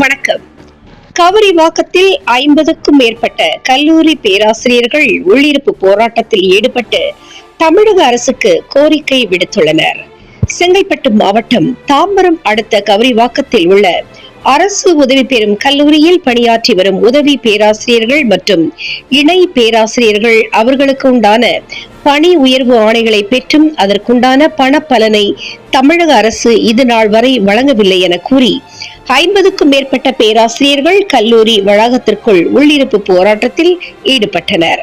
வணக்கம். கவரிவாக்கத்தில் ஐம்பதுக்கும் மேற்பட்ட கல்லூரி பேராசிரியர்கள் உள்ளிருப்பு போராட்டத்தில் ஈடுபட்டு தமிழக அரசுக்கு கோரிக்கை விடுத்துள்ளனர். செங்கல்பட்டு மாவட்டம் தாம்பரம் அடுத்த கவரிவாக்கத்தில் உள்ள அரசு உதவி பெறும் கல்லூரியில் பணியாற்றி வரும் உதவி பேராசிரியர்கள் மற்றும் இணை பேராசிரியர்கள் அவர்களுக்கு உண்டான பணி உயர்வு ஆணைகளை பெற்றும் அதற்குண்டான பண பலனை தமிழக அரசு இது நாள் வரை வழங்கவில்லை என கூறி ஐம்பதுக்கும் மேற்பட்ட பேராசிரியர்கள் கல்லூரி வளாகத்திற்குள் உள்ளிருப்பு போராட்டத்தில் ஈடுபட்டனர்.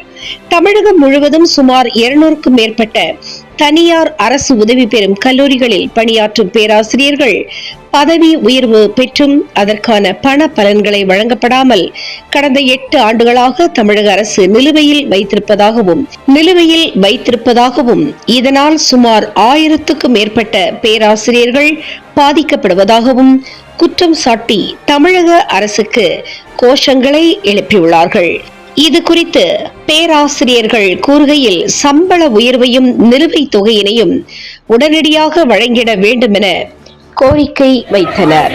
தமிழகம் முழுவதும் சுமார் இருநூறுக்கும் மேற்பட்ட தனியார் அரசு உதவி பெறும் கல்லூரிகளில் பணியாற்றும் பேராசிரியர்கள் பதவி உயர்வு பெற்றும் அதற்கான பண பலன்களை வழங்கப்படாமல் கடந்த எட்டு ஆண்டுகளாக தமிழக அரசு நிலுவையில் வைத்திருப்பதாகவும் நிலுவையில் வைத்திருப்பதாகவும் இதனால் சுமார் ஆயிரத்துக்கும் மேற்பட்ட பேராசிரியர்கள் பாதிக்கப்படுவதாகவும் குற்றம் சாட்டி தமிழக அரசுக்கு கோஷங்களை எழுப்பியுள்ளார்கள். இது குறித்து பேராசிரியர்கள் கூறுகையில் சம்பள உயர்வையும் நிலுவைத் தொகையினையும் உடனடியாக வழங்கிட வேண்டும் என கோரிக்கை வைத்தனர்.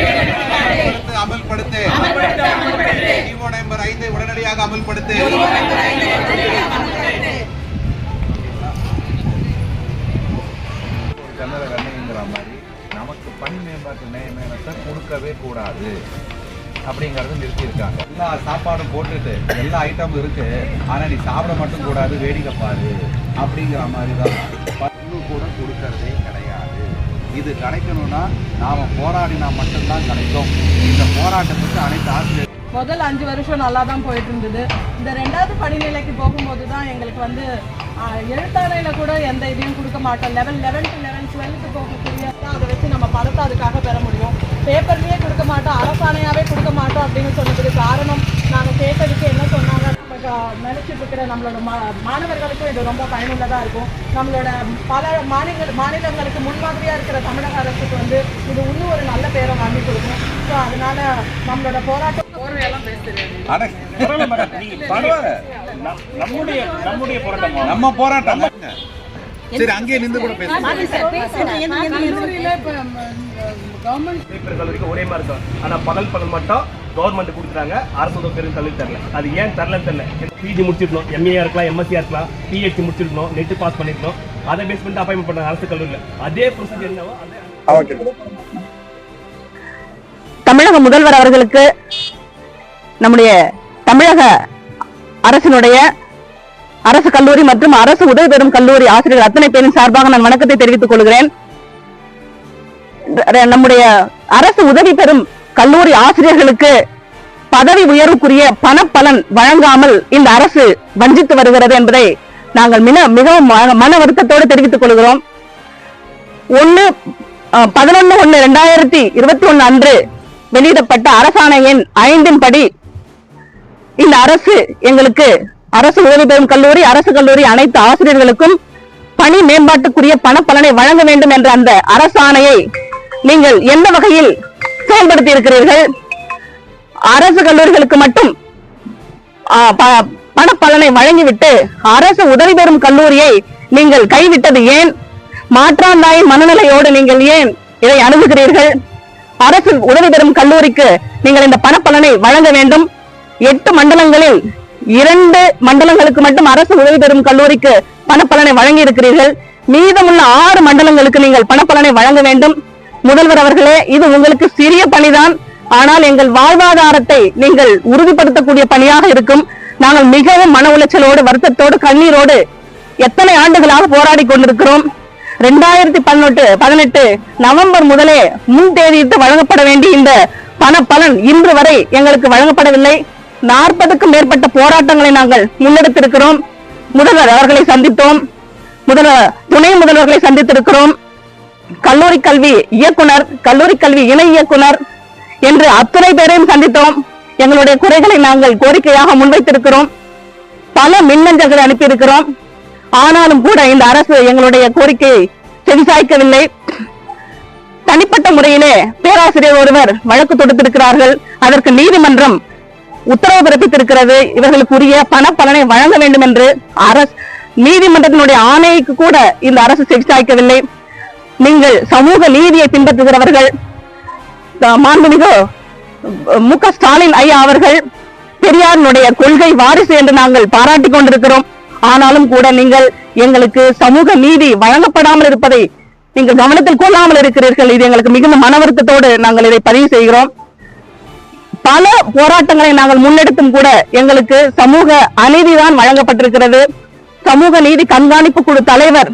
அமல்படுத்து. உடனடியாக கூடாது அப்படிங்கிறது நிறுத்தியிருக்காங்க. எல்லா சாப்பாடும் போட்டுட்டு எல்லா ஐட்டமும் இருக்கு. ஆனா நீ சாப்பிட மட்டும் கூடாது வேடிக்கை பாரு அப்படிங்கிற மாதிரி தான் பங்கு கூட கொடுக்கறதே கிடையாது. இது கிடைக்கணும்னா நாம போராடினா மட்டும்தான் கிடைக்கும். இந்த போராட்டத்துக்கு அனைத்து ஆசிரியர் முதல் அஞ்சு வருஷம் நல்லா தான் போயிட்டு இருந்தது. இந்த ரெண்டாவது படிநிலைக்கு போகும்போது தான் எங்களுக்கு வந்து எழுத்தாணையில் கூட எந்த இதையும் கொடுக்க மாட்டோம். லெவல் டு லெவன் டுவெல்த்து போகக்கூடிய அதை வச்சு நம்ம பதத்தை அதுக்காக பெற முடியும். பேப்பர்லேயே கொடுக்க மாட்டோம் அரசாணையாகவே கொடுக்க மாட்டோம் அப்படின்னு சொன்னதுக்கு காரணம் நாங்கள் கேட்டதுக்கு என்ன சொன்னாங்க நமக்கு இருக்கிற நம்மளோட மா மாணவர்களுக்கும் இது ரொம்ப பயனுள்ளதாக இருக்கும். நம்மளோட பல மாநில மாநிலங்களுக்கு முன்மாதிரியாக இருக்கிற தமிழக அரசுக்கு வந்து இது இன்னும் ஒரு நல்ல பேரை வாங்கி கொடுக்கும் ஸோ அதனால் நம்மளோட போராட்டம் போர்வையெல்லாம் பேசுகிறேன் அட, பரவாயில்ல. நம்முடைய நம்முடைய போராட்டம்? நம்ம போராட்டம். சரி அங்கேயே நின்று கூட பேசுங்க. கல்லூரியில் இப்போ கவர்மெண்ட் பெரிய கல்லூரிக்கு ஒரே மாதிரி இருக்கும் ஆனா பகல் பலன் மட்டும் கவர்மெண்ட் கொடுக்குறாங்க. அரசு உதவி தரல. அது ஏன் தரலன்னு தெரியல. பிஜி முடிச்சிருக்கணும். எம்ஏ இருக்கலாம் எம்எஸ்சியா இருக்கலாம் பிஹெச்டி முடிச்சிருக்கணும் நெட் பாஸ் பண்ணிருக்கணும். அதை பேஸ் பண்ணி அப்பாயின்மெண்ட் பண்ண அரசு கல்லூரியில். அதே ப்ரொசீஜர் என்னவோ அதே தமிழக முதல்வர் அவர்களுக்கு நம்முடைய தமிழக அரசினுடைய அரசு கல்லூரி மற்றும் அரசு உதவி பெறும் கல்லூரி ஆசிரியர்கள் அத்தனை பேரின் சார்பாக நான் வணக்கத்தை தெரிவித்துக் கொள்கிறேன். நம்முடைய அரசு உதவி பெறும் கல்லூரி ஆசிரியர்களுக்கு பதவி உயர்வுக்குரிய பணப்பலன் வழங்காமல் இந்த அரசு வஞ்சித்து வருகிறது என்பதை நாங்கள் மிக மிகவும் மன- மன வருத்தத்தோடு தெரிவித்துக் கொள்கிறோம். ஒன்னு பதினொன்னு ஒன்னு ரெண்டாயிரத்தி இருபத்தி ஒன்னு அன்று வெளியிடப்பட்ட அரசாணை எண் ஐந்தின் படி இந்த அரசு எங்களுக்கு அரசு உதவி பெறும் கல்லூரி அரசு கல்லூரி அனைத்து ஆசிரியர்களுக்கும் பணி மேம்பாட்டுக்குரிய பணப்பலனை வழங்க வேண்டும் என்ற அந்த அரசாணையை நீங்கள் எந்த வகையில் செயல்படுத்தி இருக்கிறீர்கள் அரசு கல்லூரிகளுக்கு மட்டும் ஆ, பணப்பலனை வழங்கிவிட்டு அரசு உதவி பெறும் கல்லூரியை நீங்கள் கைவிட்டது ஏன்? மாற்றாந்தாய் மனநிலையோடு நீங்கள் ஏன் இதை அணுகுகிறீர்கள்? அரசு உதவி பெறும் கல்லூரிக்கு நீங்கள் இந்த பணப்பலனை வழங்க வேண்டும். எட்டு மண்டலங்களில் இரண்டு மண்டலங்களுக்கு மட்டும் அரசு உதவி பெறும் கல்லூரிக்கு பணப்பலனை வழங்கி இருக்கிறீர்கள் மீதமுள்ள ஆறு மண்டலங்களுக்கு நீங்கள் பணப்பலனை வழங்க வேண்டும். முதல்வர் அவர்களே இது உங்களுக்கு சிறிய பணிதான். ஆனால் எங்கள் வாழ்வாதாரத்தை நீங்கள் உறுதிப்படுத்தக்கூடிய பணியாக இருக்கும். நாங்கள் மிகவும் மன உளைச்சலோடு வருத்தத்தோடு கண்ணீரோடு எத்தனை ஆண்டுகளாக போராடி கொண்டிருக்கிறோம். ரெண்டாயிரத்தி பதினெட்டு பதினெட்டு நவம்பர் முதலே முன் தேதியிட்டு வழங்கப்பட வேண்டிய இந்த பண பலன் இன்று வரை எங்களுக்கு வழங்கப்படவில்லை. நாற்பதுக்கும் மேற்பட்ட போராட்டங்களை நாங்கள் முன்னெடுத்திருக்கிறோம். முதல்வர் அவர்களை சந்தித்தோம். முதல்வர் துணை முதல்வர்களை சந்தித்திருக்கிறோம். கல்லூரி கல்வி இயக்குனர் கல்லூரி கல்வி இணை இயக்குனர் என்று அத்தனை பேரையும் சந்தித்தோம். எங்களுடைய குறைகளை நாங்கள் கோரிக்கையாக முன்வைத்திருக்கிறோம். பல மின்னஞ்சல்களை அனுப்பியிருக்கிறோம். ஆனாலும் கூட இந்த அரசு எங்களுடைய கோரிக்கையை செவிசாய்க்கவில்லை. தனிப்பட்ட முறையிலே பேராசிரியர் ஒருவர் வழக்கு தொடுத்திருக்கிறார்கள். அதற்கு நீதிமன்றம் உத்தரவு பிறப்பித்திருக்கிறது. இவர்களுக்குரிய பண பலனை வழங்க வேண்டும் என்று அரசு நீதிமன்றத்தினுடைய ஆணைக்கு கூட இந்த அரசு செவிசாய்க்கவில்லை நீங்கள் சமூக நீதியை பின்பற்றுகிறவர்கள் மாண்புமிகு மு க ஸ்டாலின் ஐயா அவர்கள் பெரியாரினுடைய கொள்கை வாரிசு என்று நாங்கள் பாராட்டிக் கொண்டிருக்கிறோம். ஆனாலும் கூட நீங்கள் எங்களுக்கு சமூக நீதி வழங்கப்படாமல் இருப்பதை நீங்கள் கவனத்தில் கொள்ளாமல் இருக்கிறீர்கள். இது எங்களுக்கு மிகுந்த மன வருத்தத்தோடு நாங்கள் இதை பதிவு செய்கிறோம். பல போராட்டங்களை நாங்கள் முன்னெடுத்தும் கூட எங்களுக்கு சமூக அநீதிதான் வழங்கப்பட்டிருக்கிறது. சமூக நீதி கண்காணிப்பு குழு தலைவர்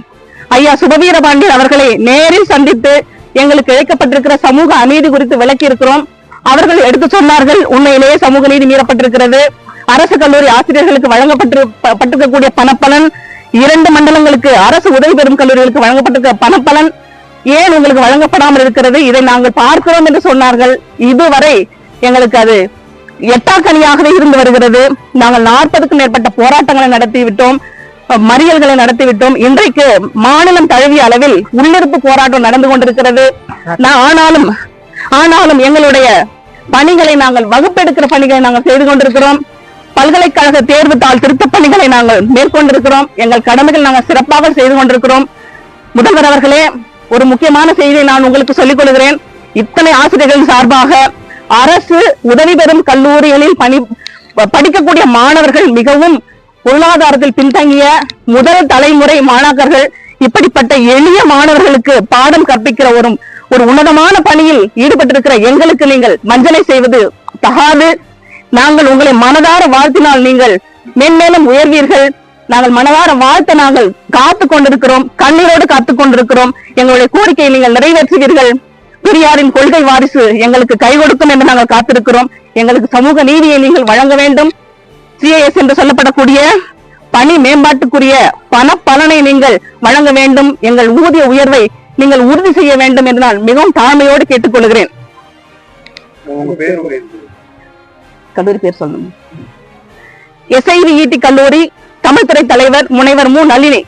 ஐயா சுபவீரபாண்டியன் அவர்களை நேரில் சந்தித்து எங்களுக்கு இழைக்கப்பட்டிருக்கிற சமூக அநீதி குறித்து விளக்கி இருக்கிறோம் அவர்கள் எடுத்து சொன்னார்கள் உண்மையிலேயே சமூக நீதி மீறப்பட்டிருக்கிறது. அரசு கல்லூரி ஆசிரியர்களுக்கு வழங்கப்பட்டிருக்கக்கூடிய பட்டிருக்கக்கூடிய பணப்பலன் இரண்டு மண்டலங்களுக்கு அரசு உதவி பெறும் கல்லூரிகளுக்கு வழங்கப்பட்டிருக்கிற பணப்பலன் ஏன் உங்களுக்கு வழங்கப்படாமல் இருக்கிறது? இதை நாங்கள் பார்க்கிறோம் என்று சொன்னார்கள். இதுவரை எங்களுக்கு அது எட்டாக்கனியாகவே இருந்து வருகிறது. நாங்கள் நாற்பதுக்கும் மேற்பட்ட போராட்டங்களை நடத்திவிட்டோம். மறியல்களை நடத்திவிட்டோம். இன்றைக்கு மாநிலம் தழுவிய அளவில் உள்ளிருப்பு போராட்டம் நடந்து கொண்டிருக்கிறது. நான் ஆனாலும் ஆனாலும் எங்களுடைய பணிகளை நாங்கள் வகுப்பெடுக்கிற பணிகளை நாங்கள் செய்து கொண்டிருக்கிறோம். பல்கலைக்கழக தேர்வு தாள் திருத்த பணிகளை நாங்கள் மேற்கொண்டிருக்கிறோம். எங்கள் கடமைகள் நாங்கள் சிறப்பாக செய்து கொண்டிருக்கிறோம். முதல்வர் அவர்களே ஒரு முக்கியமான செய்தியை நான் உங்களுக்கு சொல்லிக் கொள்கிறேன். இத்தனை ஆசிரியர்கள் சார்பாக அரசு உதவி பெறும் கல்லூரிகளில் பணி படிக்கக்கூடிய மாணவர்கள் மிகவும் பொருளாதாரத்தில் பின்தங்கிய முதல் தலைமுறை மாணாக்கர்கள் இப்படிப்பட்ட எளிய மாணவர்களுக்கு பாடம் கற்பிக்கிற ஒரு ஒரு உன்னதமான பணியில் ஈடுபட்டிருக்கிற எங்களுக்கு நீங்கள் மஞ்சளை செய்வது தகாது. நாங்கள் உங்களை மனதார வாழ்த்தினால் நீங்கள் மென்மேலும் உயர்வீர்கள். நாங்கள் மனதார வாழ்த்த நாங்கள் காத்து கொண்டிருக்கிறோம் கண்ணீரோடு காத்துக் கொண்டிருக்கிறோம் எங்களுடைய கோரிக்கையை நீங்கள் நிறைவேற்றுவீர்கள். பெரியாரின் கொள்கை வாரிசு எங்களுக்கு கை கொடுக்கும் என்று நாங்கள் காத்திருக்கிறோம். எங்களுக்கு சமூக நீதியை நீங்கள் வழங்க வேண்டும். சிஏஎஸ் என்று சொல்லப்படக்கூடிய பணி மேம்பாட்டுக்குரிய பண பலனை நீங்கள் வழங்க வேண்டும். எங்கள் ஊதிய உயர்வை நீங்கள் உறுதி செய்ய வேண்டும் என்று நான் மிகவும் தாழ்மையோடு கேட்டுக்கொள்கிறேன். கல்லூரி பேர் சொல்லணும். எஸ்ஐவி ஈட்டி கல்லூரி தமிழ்துறை தலைவர் முனைவர் மு நளினி.